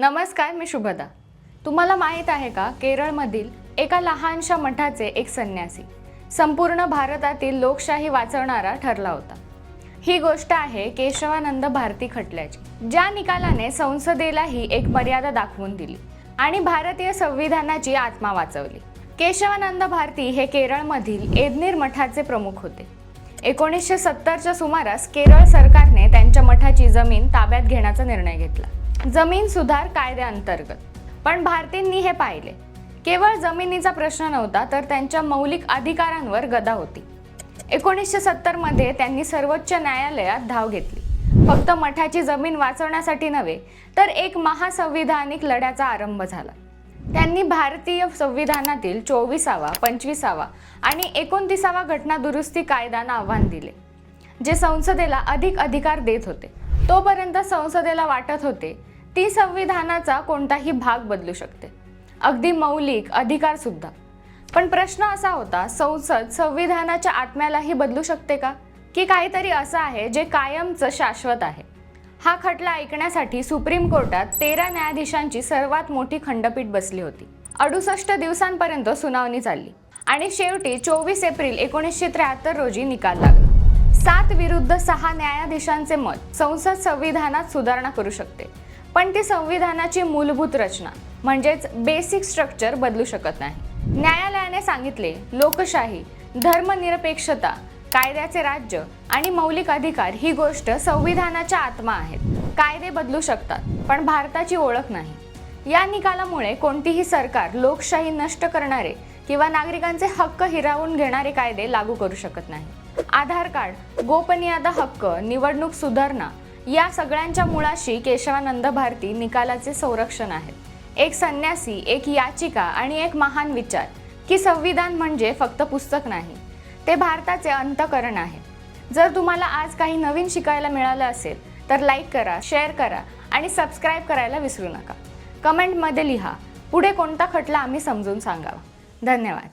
नमस्कार मी शुभदा. तुम्हाला माहीत आहे का केरळमधील एका लहानशा मठाचे एक संन्यासी संपूर्ण भारतातील लोकशाही वाचवणारा ठरला होता. ही गोष्ट आहे केशवानंद भारती खटल्याची ज्या निकालाने संसदेलाही एक मर्यादा दाखवून दिली आणि भारतीय संविधानाची आत्मा वाचवली. केशवानंद भारती हे केरळमधील एदनीर मठाचे प्रमुख होते. एकोणीसशे सत्तरच्या सुमारास केरळ सरकारने त्यांच्या मठाची जमीन ताब्यात घेण्याचा निर्णय घेतला. जमीन सुधार कायद्याअंतर्गत. पण भारतींनी हे पाहिले. केवळ जमिनीचा प्रश्न नव्हता तर त्यांच्या मौलिक अधिकारांवर गदा होती. एकोणीसशे सत्तरमध्ये त्यांनी सर्वोच्च न्यायालयात धाव घेतली. फक्त मठाची जमीन वाचवण्यासाठी नव्हे तर एक महासंविधानिक लढ्याचा आरंभ झाला. त्यांनी भारतीय संविधानातील चोवीसावा पंचवीसावा आणि एकोणतीसावा घटना दुरुस्ती कायद्यानं आव्हान दिले जे संसदेला अधिक अधिकार देत होते. तोपर्यंत संसदेला वाटत होते ती संविधानाचा कोणताही भाग बदलू शकते. अगदी मौलिक अधिकार सुद्धा. पण प्रश्न असा होता संसद संविधानाच्या आत्म्यालाही बदलू शकते का? की काहीतरी असं आहे जे कायमचं शाश्वत आहे. हा खटला ऐकण्यासाठी सुप्रीम कोर्टात तेरा न्यायाधीशांची सर्वात मोठी खंडपीठ बसली होती. अडुसष्ट दिवसांपर्यंत सुनावणी चालली आणि शेवटी चोवीस एप्रिल एकोणीसशे त्र्याहत्तर रोजी निकाल लागला. सात विरुद्ध सहा न्यायाधीशांचे मत संसद संविधानात सुधारणा करू शकते. पण ती संविधानाची मूलभूत रचना म्हणजेच बेसिक स्ट्रक्चर बदलू शकत नाही. न्यायालयाने सांगितले लोकशाही धर्मनिरपेक्षता कायद्याचे राज्य आणि मौलिक अधिकार ही गोष्ट संविधानाच्या आत्मा आहेत. कायदे बदलू शकतात पण भारताची ओळख नाही. या निकालामुळे कोणतीही सरकार लोकशाही नष्ट करणारे किंवा नागरिकांचे हक्क हिरावून घेणारे कायदे लागू करू शकत नाही. आधार कार्ड गोपनीयता हक्क निवडणूक सुधारणा या सगळ्यांच्या मुळाशी केशवानंद भारती निकालाचे संरक्षण आहेत. एक संन्यासी एक याचिका आणि एक महान विचार. की संविधान म्हणजे फक्त पुस्तक नाही ते भारताचे अंतकरण आहे. जर तुम्हाला आज काही नवीन शिकायला मिळालं असेल तर लाईक करा शेअर करा आणि सबस्क्राईब करायला विसरू नका. कमेंटमध्ये लिहा पुढे कोणता खटला आम्ही समजून सांगावा. धन्यवाद.